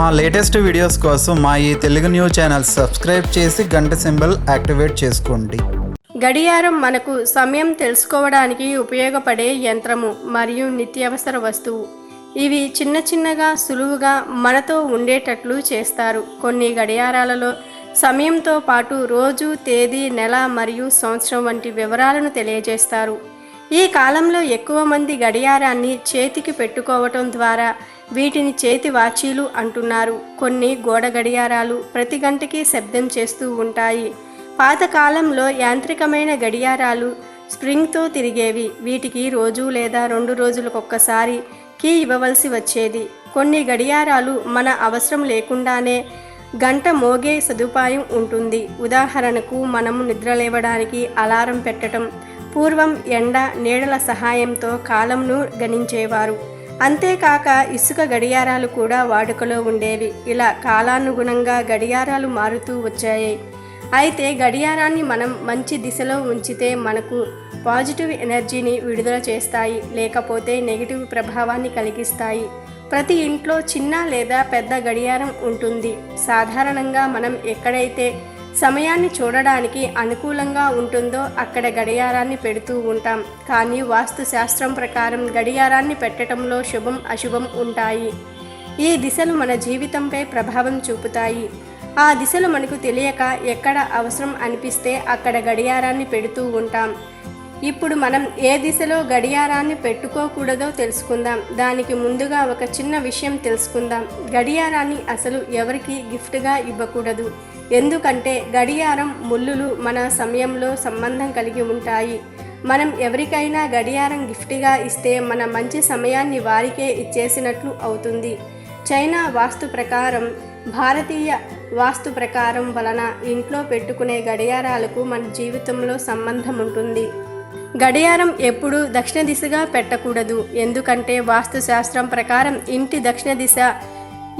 మా latest videos కోసం మా ఈ తెలుగు న్యూస్ ఛానల్ సబ్స్క్రైబ్ చేసి గంట సింబల్ యాక్టివేట్ చేసుకోండి. గడియారం మనకు సమయం తెలుసుకోవడానికి ఉపయోగపడే యంత్రము మరియు నిత్యావసర వస్తువు. ఇవి చిన్న చిన్నగా సులువుగా మనతో ఉండేటట్లు చేస్తారు. కొన్ని గడియారాలలో సమయంతో పాటు రోజు తేదీ నెల మరియు సంవత్సరం వంటి వివరాలను తెలియజేస్తారు. ఈ కాలంలో ఎక్కువ మంది గడియారాన్ని చేతికి పెట్టుకోవటం ద్వారా వీటిని చేతి వాచీలు అంటున్నారు. కొన్ని గోడ గడియారాలు ప్రతి గంటకి శబ్దం చేస్తూ ఉంటాయి. పాతకాలంలో యాంత్రికమైన గడియారాలు స్ప్రింగ్తో తిరిగేవి. వీటికి రోజు లేదా రెండు రోజులకొక్కసారి కీ ఇవ్వవలసి వచ్చేది. కొన్ని గడియారాలు మన అవసరం లేకుండానే గంట మోగే సదుపాయం ఉంటుంది. ఉదాహరణకు మనము నిద్రలేవడానికి అలారం పెట్టడం పూర్వం ఎండ నీడల సహాయంతో కాలంను గణించేవారు. అంతేకాక ఇసుక గడియారాలు కూడా వాడుకలో ఉండేవి. ఇలా కాలానుగుణంగా గడియారాలు మారుతూ వచ్చాయి. అయితే గడియారాన్ని మనం మంచి దిశలో ఉంచితే మనకు పాజిటివ్ ఎనర్జీని విడుదల చేస్తాయి లేకపోతే నెగిటివ్ ప్రభావాన్ని కలిగిస్తాయి. ప్రతి ఇంట్లో చిన్న లేదా పెద్ద గడియారం ఉంటుంది. సాధారణంగా మనం ఎక్కడైతే సమయాన్ని చూడడానికి అనుకూలంగా ఉంటుందో అక్కడ గడియారాన్ని పెడుతూ ఉంటాం. కానీ వాస్తు శాస్త్రం ప్రకారం గడియారాన్ని పెట్టడంలో శుభం అశుభం ఉంటాయి. ఈ దిశలు మన జీవితంపై ప్రభావం చూపుతాయి. ఆ దిశలు మనకు తెలియక ఎక్కడ అవసరం అనిపిస్తే అక్కడ గడియారాన్ని పెడుతూ ఉంటాం. ఇప్పుడు మనం ఏ దిశలో గడియారాన్ని పెట్టుకోకూడదో తెలుసుకుందాం. దానికి ముందుగా ఒక చిన్న విషయం తెలుసుకుందాం. గడియారాన్ని అసలు ఎవరికి గిఫ్ట్గా ఇవ్వకూడదు? ఎందుకంటే గడియారం ముళ్ళులు మన సమయంలో సంబంధం కలిగి ఉంటాయి. మనం ఎవరికైనా గడియారం గిఫ్ట్గా ఇస్తే మన మంచి సమయాన్ని వారికే ఇచ్చేసినట్లు అవుతుంది. చైనా వాస్తు ప్రకారం భారతీయ వాస్తు ప్రకారం వలన ఇంట్లో పెట్టుకునే గడియారాలకు మన జీవితంలో సంబంధం ఉంటుంది. గడియారం ఎప్పుడూ దక్షిణ దిశగా పెట్టకూడదు. ఎందుకంటే వాస్తుశాస్త్రం ప్రకారం ఇంటి దక్షిణ దిశ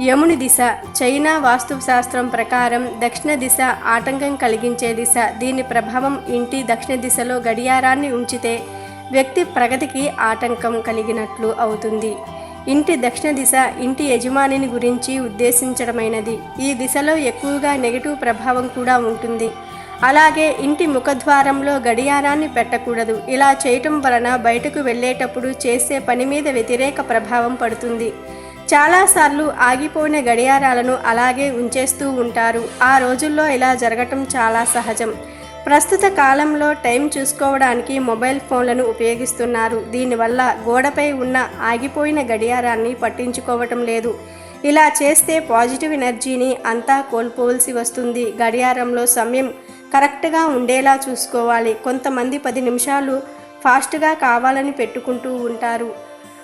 యముని దిశ చైనా వాస్తుశాస్త్రం ప్రకారం దక్షిణ దిశ ఆటంకం కలిగించే దిశ. దీని ప్రభావం ఇంటి దక్షిణ దిశలో గడియారాన్ని ఉంచితే వ్యక్తి ప్రగతికి ఆటంకం కలిగినట్లు అవుతుంది. ఇంటి దక్షిణ దిశ ఇంటి యజమానిని గురించి ఉద్దేశించడమైనది. ఈ దిశలో ఎక్కువగా నెగిటివ్ ప్రభావం కూడా ఉంటుంది. అలాగే ఇంటి ముఖద్వారంలో గడియారాన్ని పెట్టకూడదు. ఇలా చేయటం వలన బయటకు వెళ్ళేటప్పుడు చేసే పని మీద వ్యతిరేక ప్రభావం పడుతుంది. చాలాసార్లు ఆగిపోయిన గడియారాలను అలాగే ఉంచేస్తూ ఉంటారు. ఆ రోజుల్లో ఇలా జరగటం చాలా సహజం. ప్రస్తుత కాలంలో టైం చూసుకోవడానికి మొబైల్ ఫోన్లను ఉపయోగిస్తున్నారు. దీనివల్ల గోడపై ఉన్న ఆగిపోయిన గడియారాన్ని పట్టించుకోవటం లేదు. ఇలా చేస్తే పాజిటివ్ ఎనర్జీని అంతా కోల్పోవలసి వస్తుంది. గడియారంలో సమయం కరెక్ట్గా ఉండేలా చూసుకోవాలి. కొంతమంది పది నిమిషాలు ఫాస్ట్గా కావాలని పెట్టుకుంటూ ఉంటారు.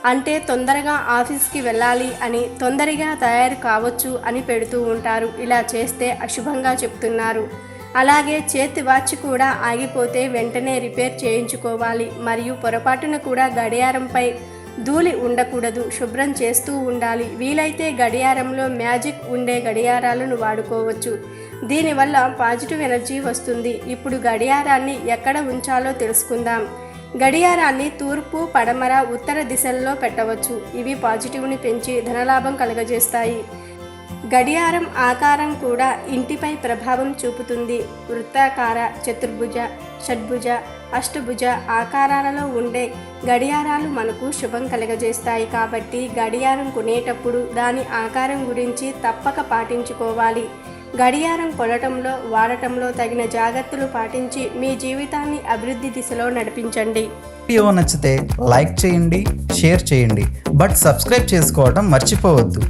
అంటే తొందరగా ఆఫీస్కి వెళ్ళాలి అని తొందరగా తయారు కావచ్చు అని పెడుతూ ఉంటారు. ఇలా చేస్తే అశుభంగా చెప్తున్నారు. అలాగే చేతి వాచ్ కూడా ఆగిపోతే వెంటనే రిపేర్ చేయించుకోవాలి. మరియు పొరపాటున కూడా గడియారంపై ధూళి ఉండకూడదు. శుభ్రం చేస్తూ ఉండాలి. వీలైతే గడియారంలో మ్యాజిక్ ఉండే గడియారాలను వాడుకోవచ్చు. దీనివల్ల పాజిటివ్ ఎనర్జీ వస్తుంది. ఇప్పుడు గడియారాన్ని ఎక్కడ ఉంచాలో తెలుసుకుందాం. గడియారాన్ని తూర్పు పడమర ఉత్తర దిశల్లో పెట్టవచ్చు. ఇవి పాజిటివ్ని పెంచి ధనలాభం కలుగజేస్తాయి. గడియారం ఆకారం కూడా ఇంటిపై ప్రభావం చూపుతుంది. వృత్తాకార చతుర్భుజ షడ్భుజ అష్టభుజ ఆకారాలలో ఉండే గడియారాలు మనకు శుభం కలగజేస్తాయి. కాబట్టి గడియారం కొనేటప్పుడు దాని ఆకారం గురించి తప్పక పాటించుకోవాలి. గడియారం కొనటంలో వాడటంలో తగిన జాగ్రత్తలు పాటించి మీ జీవితాన్ని అభివృద్ధి దిశలో నడిపించండి. వీడియో నచ్చితే లైక్ చేయండి షేర్ చేయండి. బట్ సబ్స్క్రైబ్ చేసుకోవడం మర్చిపోవద్దు.